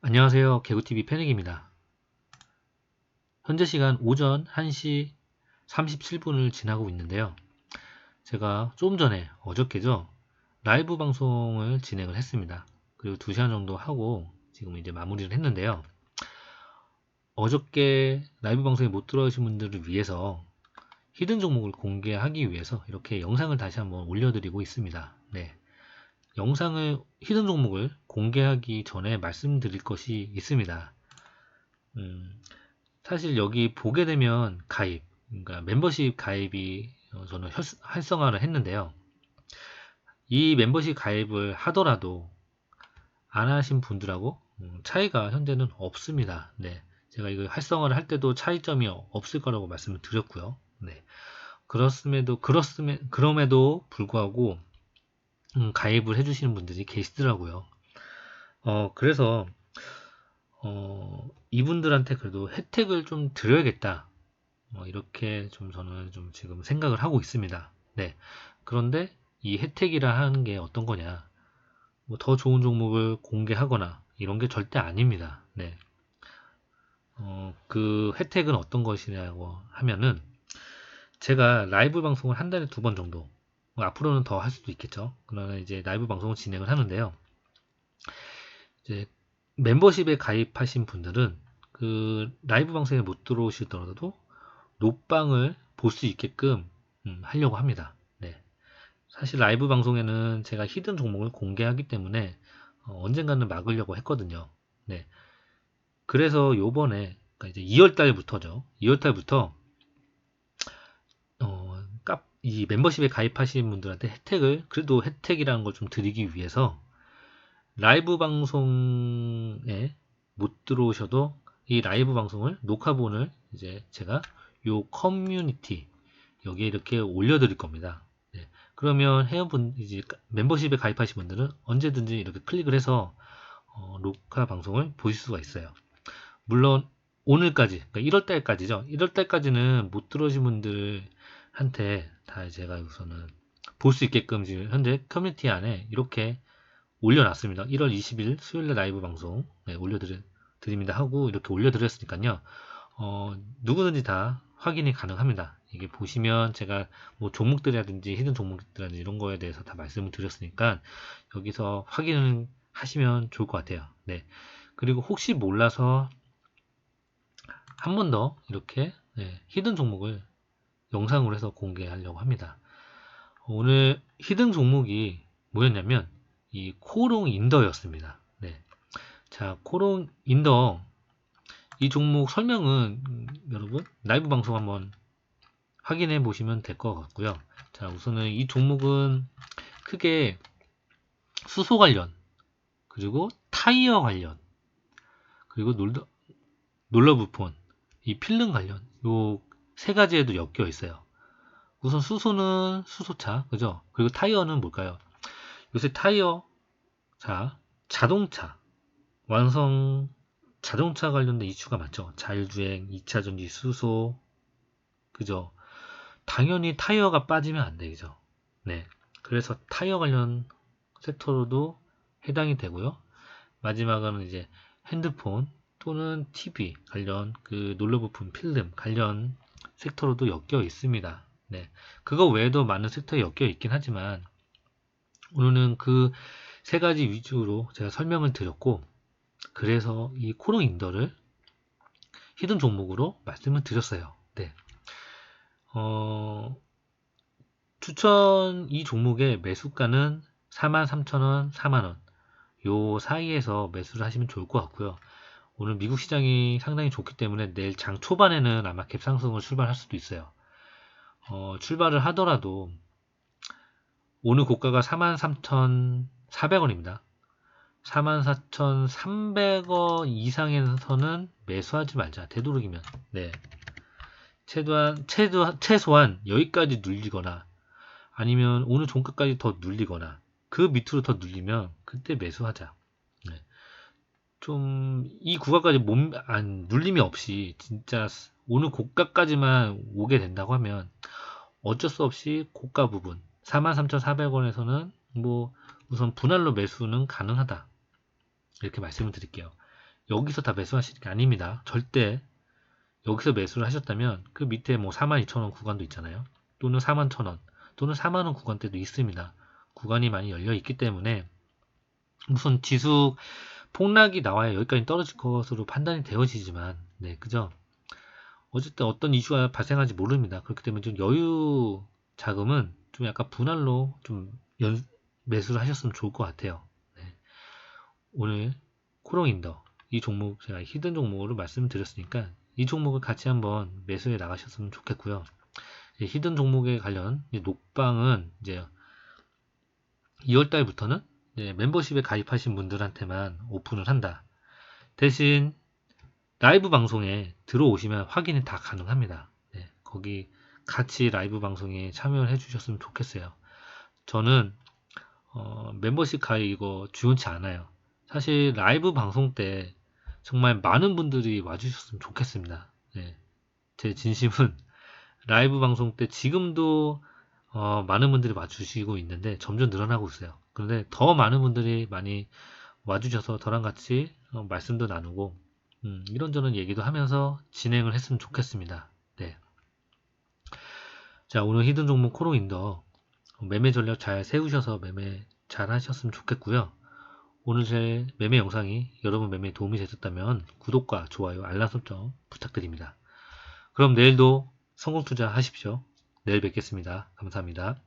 안녕하세요. 개구TV 패닉입니다. 현재 시간 오전 1시 37분을 지나고 있는데요. 제가 좀 전에 어저께죠. 라이브 방송을 진행을 했습니다. 그리고 2시간 정도 하고 지금 이제 마무리를 했는데요. 어저께 라이브 방송에 못 들어오신 분들을 위해서 히든 종목을 공개하기 위해서 이렇게 영상을 다시 한번 올려드리고 있습니다. 네. 영상을 히든 종목을 공개하기 전에 말씀드릴 것이 있습니다. 음, 사실 여기 보게 되면 가입, 그러니까 멤버십 가입이 어, 저는 활성화를 했는데요. 이 멤버십 가입을 하더라도 안 하신 분들하고 음, 차이가 현재는 없습니다. 네. 제가 이거 활성화를 할 때도 차이점이 없을 거라고 말씀을 드렸고요. 네. 그렇음에도, 그렇음에, 그럼에도 불구하고 음, 가입을 해주시는 분들이 계시더라고요. 어, 그래서, 어, 이분들한테 그래도 혜택을 좀 드려야겠다. 어, 이렇게 좀 저는 좀 지금 생각을 하고 있습니다. 네. 그런데 이 혜택이라 하는 게 어떤 거냐. 뭐 더 좋은 종목을 공개하거나 이런 게 절대 아닙니다. 네. 어, 그 혜택은 어떤 것이냐고 하면은 제가 라이브 방송을 한 달에 두 번 정도 뭐 앞으로는 더 할 수도 있겠죠. 그러나 이제 라이브 방송을 진행을 하는데요. 이제 멤버십에 가입하신 분들은 그 라이브 방송에 못 들어오시더라도 노방을 볼 수 있게끔 음, 하려고 합니다. 네. 사실 라이브 방송에는 제가 히든 종목을 공개하기 때문에 어, 언젠가는 막으려고 했거든요. 네. 그래서 요번에 그러니까 이제 2월 달부터죠. 2월 달부터 이 멤버십에 가입하신 분들한테 혜택을 그래도 혜택이라는 걸 좀 드리기 위해서 라이브 방송에 못 들어오셔도 이 라이브 방송을 녹화본을 이제 제가 요 커뮤니티 여기에 이렇게 올려드릴 겁니다. 네. 그러면 회원분 이제 멤버십에 가입하신 분들은 언제든지 이렇게 클릭을 해서 어, 녹화 방송을 보실 수가 있어요. 물론 오늘까지 그러니까 1월 달까지죠. 1월 달까지는 못 들어오신 분들 한테 다 제가 우선은 볼 수 있게끔 지금 현재 커뮤니티 안에 이렇게 올려놨습니다. 1월 20일 수요일날 라이브 방송 네, 올려드립니다 하고 이렇게 올려드렸으니까요. 어, 누구든지 다 확인이 가능합니다. 이게 보시면 제가 뭐 종목들이라든지 히든 종목들이라든지 이런 거에 대해서 다 말씀을 드렸으니까 여기서 확인을 하시면 좋을 것 같아요. 네. 그리고 혹시 몰라서 한 번 더 이렇게 네, 히든 종목을 영상으로 해서 공개하려고 합니다. 오늘 히든 종목이 뭐였냐면 이 코롱 인더였습니다. 네. 자, 코롱 인더 이 종목 설명은 음, 여러분 라이브 방송 한번 확인해 보시면 될 것 같고요. 자, 우선은 이 종목은 크게 수소 관련 그리고 타이어 관련 그리고 놀러 놀러 부폰 이 필름 관련 요 세 가지에도 엮여 있어요. 우선 수소는 수소차, 그죠? 그리고 타이어는 뭘까요? 요새 타이어, 자, 자동차, 완성 자동차 관련된 이슈가 많죠. 자율주행, 2차 전지, 수소, 그죠? 당연히 타이어가 빠지면 안 되죠. 네. 그래서 타이어 관련 섹터로도 해당이 되고요. 마지막은 이제 핸드폰 또는 TV 관련 그 놀러 부품 필름 관련 섹터로도 엮여 있습니다. 네. 그거 외에도 많은 섹터에 엮여 있긴 하지만 오늘은 그 세 가지 위주로 제가 설명을 드렸고 그래서 이 코롱 인더를 히든 종목으로 말씀을 드렸어요. 네. 어, 추천 이 종목의 매수가는 43,000원, 4만원 요 사이에서 매수를 하시면 좋을 것 같고요. 오늘 미국 시장이 상당히 좋기 때문에 내일 장 초반에는 아마 갭 상승을 출발할 수도 있어요. 어, 출발을 하더라도 오늘 고가가 43,400원입니다. 44,300원 이상에서는 매수하지 말자. 되도록이면. 네. 최소한, 최소, 최소한 여기까지 눌리거나 아니면 오늘 종가까지 더 눌리거나 그 밑으로 더 눌리면 그때 매수하자. 좀 이 구간까지 몸, 안, 눌림이 없이 진짜 오늘 고가까지만 오게 된다고 하면 어쩔 수 없이 고가 부분 43,400원에서는 뭐 우선 분할로 매수는 가능하다. 이렇게 말씀을 드릴게요. 여기서 다 매수하시는 게 아닙니다. 절대 여기서 매수를 하셨다면 그 밑에 뭐 42,000원 구간도 있잖아요. 또는 41,000원 또는 4만원 구간대도 있습니다. 구간이 많이 열려 있기 때문에 무슨 지수 폭락이 나와야 여기까지 떨어질 것으로 판단이 되어지지만 네 그죠? 어쨌든 어떤 이슈가 발생할지 모릅니다. 그렇기 때문에 좀 여유 자금은 좀 약간 분할로 좀 연, 매수를 하셨으면 좋을 것 같아요. 네. 오늘 코롱인더 이 종목 제가 히든 종목으로 말씀드렸으니까 이 종목을 같이 한번 매수해 나가셨으면 좋겠고요. 예, 히든 종목에 관련 녹방은 이제 2월 달부터는 네, 멤버십에 가입하신 분들한테만 오픈을 한다. 대신 라이브 방송에 들어오시면 확인이 다 가능합니다. 네, 거기 같이 라이브 방송에 참여를 해주셨으면 좋겠어요. 저는 어, 멤버십 가입 이거 중요치 않아요. 사실 라이브 방송 때 정말 많은 분들이 와주셨으면 좋겠습니다. 네, 제 진심은 라이브 방송 때 지금도 어, 많은 분들이 와주시고 있는데 점점 늘어나고 있어요. 그런데 더 많은 분들이 많이 와주셔서 저랑 같이 어, 말씀도 나누고 음, 이런저런 얘기도 하면서 진행을 했으면 좋겠습니다. 네. 자 오늘 히든 종목 코롱인더 매매 전략 잘 세우셔서 매매 잘 하셨으면 좋겠고요. 오늘 제 매매 영상이 여러분 매매에 도움이 되셨다면 구독과 좋아요, 알람 설정 부탁드립니다. 그럼 내일도 성공 투자 하십시오. 내일 뵙겠습니다. 감사합니다.